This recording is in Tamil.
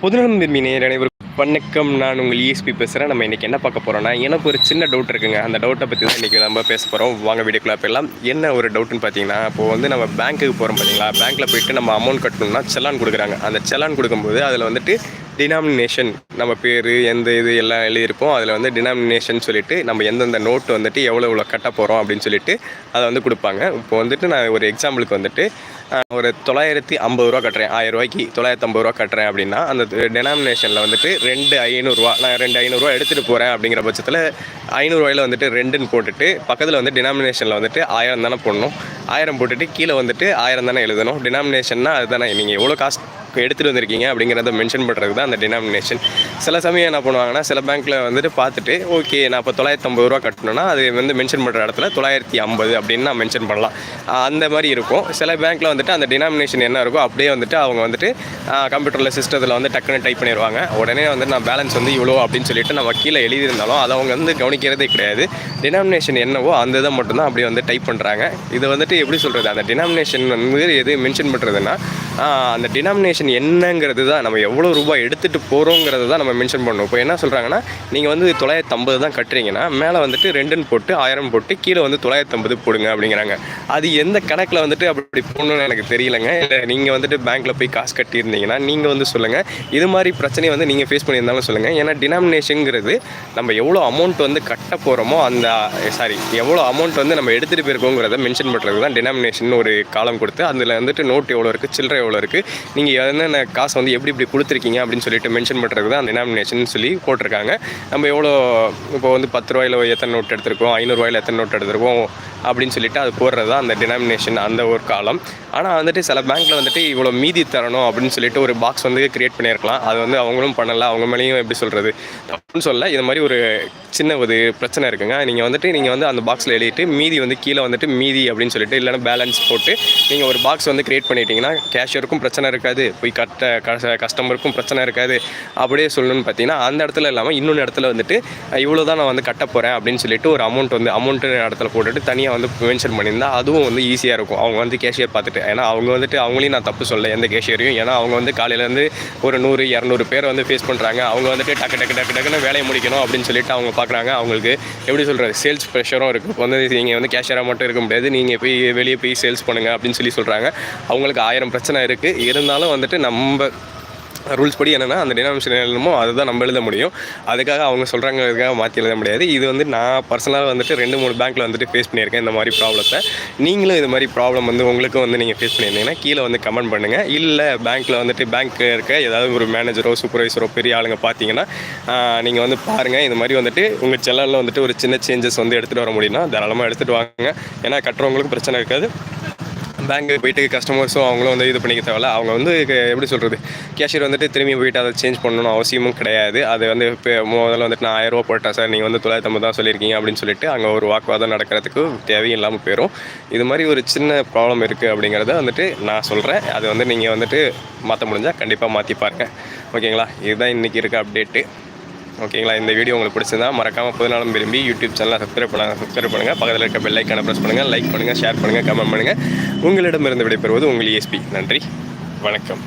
பொதுநலம் திரும்பி நேயர் அனைவருக்கும் வணக்கம். நான் உங்கள் இஎஸ்பி பேசுகிறேன் நம்ம இன்றைக்கி என்ன பார்க்க போகிறோம்னா எனக்கு ஒரு சின்ன டவுட் இருக்குங்க. அந்த டவுட்டை பற்றி தான் இன்றைக்கி நம்ம பேச போகிறோம் வாங்க வீடியோக்குள்ள போயிடலாம். என்ன ஒரு டவுட்டுன்னு பார்த்தீங்கன்னா இப்போ வந்து நம்ம பேங்க்குக்கு போகிறோம் பார்த்தீங்களா? பேங்க்கில் போயிட்டு நம்ம அமௌண்ட் கட்டணும்னா செலான் கொடுக்குறாங்க. அந்த செலான் கொடுக்கும்போது அதில் வந்துட்டு டினாமினேஷன் நம்ம பேர் எந்த இது எல்லாம் எழுதியிருப்போம் அதில் வந்து டினாமினேஷன் சொல்லிட்டு நம்ம எந்தெந்த நோட்டு வந்துட்டு எவ்வளோ எவ்வளோ கட்ட போகிறோம் அப்படின்னு சொல்லிட்டு அதை வந்து கொடுப்பாங்க. இப்போ வந்துட்டு நான் ஒரு எக்ஸாம்பிளுக்கு வந்துட்டு ஒரு தொள்ளாயிரத்தி ஐம்பது ரூபா கட்டுறேன். ஆயிரம் ரூபாய்க்கு தொள்ளாயிரத்தி ஐம்பது ரூபா கட்டுறேன் அப்படின்னா அந்த டெனாமினேஷனில் வந்துட்டு ரெண்டு ஐநூறுரூவா நான் ரெண்டு ஐநூறுரூவா எடுத்துகிட்டு போகிறேன் அப்படிங்கிற பட்சத்தில் ஐநூறுரூவாயில் வந்துட்டு ரெண்டுன்னு போட்டுட்டு பக்கத்தில் வந்து டினாமினேஷனில் வந்துட்டு ஆயிரம் தானே போடணும். ஆயிரம் போட்டுட்டு கீழே வந்துட்டு ஆயிரம் தானே எழுதணும். டினாமினேஷன்னா அதுதானே. நீங்கள் எவ்வளோ காசு எடுத்துகிட்டு வந்திருக்கீங்க அப்படிங்கிறத மென்ஷன் பண்ணுறது தான் அந்த டினாமினேஷன் சில சமயம் என்ன பண்ணுவாங்கன்னா சில பேங்க்கில் வந்துட்டு பார்த்துட்டு ஓகே நான் இப்போ தொள்ளாயிரத்தி ஐம்பது ரூபா கட்டணும்னா அது வந்து மென்ஷன் பண்ணுற இடத்துல தொள்ளாயிரத்தி ஐம்பது அப்படின்னு நான் மென்ஷன் பண்ணலாம். அந்த மாதிரி இருக்கும். சில பேங்க்கில் வந்துட்டு அந்த டினாமினேஷன் என்ன இருக்கோ அப்படியே வந்துட்டு அவங்க வந்துட்டு கம்ப்யூட்டரில் சிஸ்டத்தில் வந்து டக்குன்னு டைப் பண்ணிடுவாங்க உடனே வந்து நான் பேலன்ஸ் வந்து இவ்வளோ அப்படின்னு சொல்லிட்டு நம்ம கீழே எழுதியிருந்தாலும் அதை அவங்க வந்து கவனிக்கிறதே கிடையாது. டினாமினேஷன் என்னவோ அந்த இதை மட்டும்தான் அப்படியே வந்து டைப் பண்ணுறாங்க இது வந்துட்டு எப்படி சொல்கிறது அந்த டினாமினேஷன் வந்து எது மென்ஷன் பண்ணுறதுன்னா அந்த டினாமினேஷன் என்னங்கிறது தான் நம்ம எவ்வளோ ரூபாய் எடுத்துகிட்டு போகிறோங்கிறது தான் நம்ம மென்ஷன் பண்ணணும். இப்போ என்ன சொல்கிறாங்கன்னா நீங்கள் வந்து தொள்ளாயிரத்தம்பது தான் கட்டுறீங்கன்னா மேலே வந்துட்டு ரெண்டுன்னு போட்டு ஆயிரம் போட்டு கீழே வந்து தொள்ளாயிரத்தம்பது போடுங்க அப்படிங்கிறாங்க. அது எந்த கணக்கில் வந்துட்டு அப்படி போடணும்னு எனக்கு தெரியலங்க. இல்லை நீங்கள் வந்துட்டு பேங்க்கில் போய் காசு கட்டியிருந்தீங்கன்னா நீங்கள் வந்து சொல்லுங்கள் இது மாதிரி பிரச்சனையை வந்து நீங்கள் ஃபேஸ் பண்ணியிருந்தாலும் சொல்லுங்கள் ஏன்னா டினாமினேஷனுங்கிறது நம்ம எவ்வளோ அமௌண்ட் வந்து கட்ட போகிறோமோ அந்த சாரி எவ்வளோ அமௌண்ட் வந்து நம்ம எடுத்துகிட்டு போயிருக்கோங்கிறத மென்ஷன் பண்ணுறது தான் டினாமினேஷன் ஒரு காலம் கொடுத்து அதில் வந்துட்டு நோட் எவ்வளோ இருக்குது சில்லறை எவ்வளோ இருக்குது நீங்கள் என்னென்ன காசு வந்து எப்படி இப்படி கொடுத்துருக்கீங்க அப்படின்னு சொல்லிட்டு மென்ஷன் பண்ணுறது தான் டினாமினேஷன் சொல்லி போட்டிருக்காங்க. நம்ம எவ்வளோ இப்போ வந்து பத்து ரூபாயில் எத்தனை நோட் எடுத்திருக்கோம்? ஐநூறுரூவாயில் எத்தனை நோட் எடுத்திருக்கோம்? அப்படின்னு சொல்லிட்டு அது போடுறது தான் அந்த டினாமினேஷன் அந்த ஒரு காலம் ஆனால் வந்துட்டு சில பேங்க்கில் வந்துட்டு இவ்வளோ மீதி தரணும் அப்படின்னு சொல்லிட்டு ஒரு பாக்ஸ் வந்து கிரியேட் பண்ணியிருக்கலாம். அது வந்து அவங்களும் பண்ணலை அவங்க மேலேயும் எப்படி சொல்கிறது தப்புன்னு சொல்ல இது மாதிரி ஒரு சின்ன ஒரு பிரச்சனை இருக்குங்க. நீங்கள் வந்துட்டு நீங்கள் வந்து அந்த பாக்ஸில் எழுதிட்டு மீதி வந்து கீழே வந்துட்டு மீதி அப்படின்னு சொல்லிட்டு இல்லைன்னா பேலன்ஸ் போட்டு நீங்கள் ஒரு பாக்ஸ் வந்து கிரியேட் பண்ணிட்டீங்கன்னா கேஷியருக்கும் பிரச்சனை இருக்காது. போய் கட்ட கஸ்டமருக்கும் பிரச்சனை இருக்காது. அப்படியே சொல்லணும்னு பார்த்தீங்கன்னா அந்த இடத்துல இல்லாமல் இன்னொன்று இடத்துல வந்துட்டு இவ்வளோ தான் நான் வந்து கட்ட போகிறேன் அப்படின்னு சொல்லிட்டு ஒரு அமௌண்ட் வந்து அமௌண்ட்டு இடத்துல போட்டுட்டு தனியாக வந்து மென்ஷன் பண்ணியிருந்தா அதுவும் வந்து ஈஸியாக இருக்கும். அவங்க வந்து கேஷியர் பார்த்துட்டு ஏன்னா அவங்க வந்துட்டு அவங்களையும் நான் தப்பு சொல்ல எந்த கேஷியரையும் ஏன்னா அவங்க வந்து காலையிலேருந்து ஒரு நூறு இரநூறு பேர் வந்து ஃபேஸ் பண்ணுறாங்க அவங்க வந்துட்டு டக்கு டக்கு டக்கு டக்குன்னு வேலையை முடிக்கணும் அப்படின்னு சொல்லிட்டு அவங்க பார்க்குறாங்க. அவங்களுக்கு எப்படி சொல்கிறது சேல்ஸ் ப்ரெஷரும் இருக்குது இப்போ வந்து நீங்கள் வந்து கேஷியராக மட்டும் இருக்க முடியாது. நீங்கள் போய் வெளியே போய் சேல்ஸ் பண்ணுங்கள் அப்படின்னு சொல்லி சொல்கிறாங்க அவங்களுக்கு ஆயிரம் பிரச்சனை இருக்குது இருந்தாலும் வந்துட்டு நம்ம ரூல்ஸ் படி என்னென்னா அந்த டினாமினேஷன் எழுதணுமோ அதுதான் நம்ம எழுத முடியும். அதுக்காக அவங்க சொல்கிறாங்கிறதுக்காக மாற்றி எழுத முடியாது. இது வந்து நான் பர்சனலாக வந்துட்டு ரெண்டு மூணு பேங்க்கில் வந்துட்டு ஃபேஸ் பண்ணியிருக்கேன் இந்த மாதிரி ப்ராப்ளத்தை நீங்களும் இது மாதிரி ப்ராப்ளம் வந்து உங்களுக்கும் வந்து நீங்கள் ஃபேஸ் பண்ணியிருந்தீங்கன்னா கீழே வந்து கமெண்ட் பண்ணுங்கள் இல்லை பேங்க்கில் வந்துட்டு பேங்க் இருக்க ஏதாவது ஒரு மேனேஜரோ சூப்பர்வைசரோ பெரிய ஆளுங்க பார்த்தீங்கன்னா நீங்கள் வந்து பாருங்கள் இந்த மாதிரி வந்துட்டு உங்கள் செல்லலில் வந்துட்டு ஒரு சின்ன சேஞ்சஸ் வந்து எடுத்துகிட்டு வர முடியும்னா தாராளமாக எடுத்துகிட்டு வாங்க. ஏன்னா கட்டுறவங்களுக்கு பிரச்சனை இருக்காது. பேங்க்கு போயிட்டு கஸ்டமர்ஸும் அவங்களும் வந்து இது பண்ணிக்க தேவையில்ல. அவங்க வந்து எப்படி சொல்கிறது கேஷியர் வந்துட்டு திரும்பி போயிட்டு அதை சேஞ்ச் பண்ணணும் அவசியமும் கிடையாது. அது வந்து இப்போ முதல்ல வந்துட்டு நான் ஆயிரம் ரூபா போட்டேன் சார். நீங்கள் வந்து தொள்ளாயிரத்தி ஐம்பது தான் சொல்லியிருக்கீங்க அப்படின்னு சொல்லிட்டு அங்கே ஒரு வாக்குவாதம் நடக்கிறதுக்கு தேவையும் இல்லாமல் போயிடும் இது மாதிரி ஒரு சின்ன ப்ராப்ளம் இருக்குது அப்படிங்கிறத வந்துட்டு நான் சொல்கிறேன் அது வந்து நீங்கள் வந்துட்டு மாற்ற முடிஞ்சால் கண்டிப்பாக மாற்றி பாருங்க. ஓகேங்களா இதுதான் இன்றைக்கி இருக்க அப்டேட்டு ஓகேங்களா? இந்த வீடியோ உங்களுக்கு பிடிச்சிருந்தா மறக்காமல் புதுநாளும் விரும்பி யூடியூப் சேனலை சப்ஸ்கிரைப் பண்ணுங்கள் சப்ஸ்கிரைப் பண்ணுங்கள் பக்கத்தில் இருக்க பெல் ஐக்கான ப்ரெஸ் பண்ணுங்கள் லைக் பண்ணுங்கள் ஷேர் பண்ணுங்கள் கமெண்ட் பண்ணுங்கள் உங்களிடமிருந்து விடைபெறுவது உங்கள் எஸ்பி நன்றி. வணக்கம்.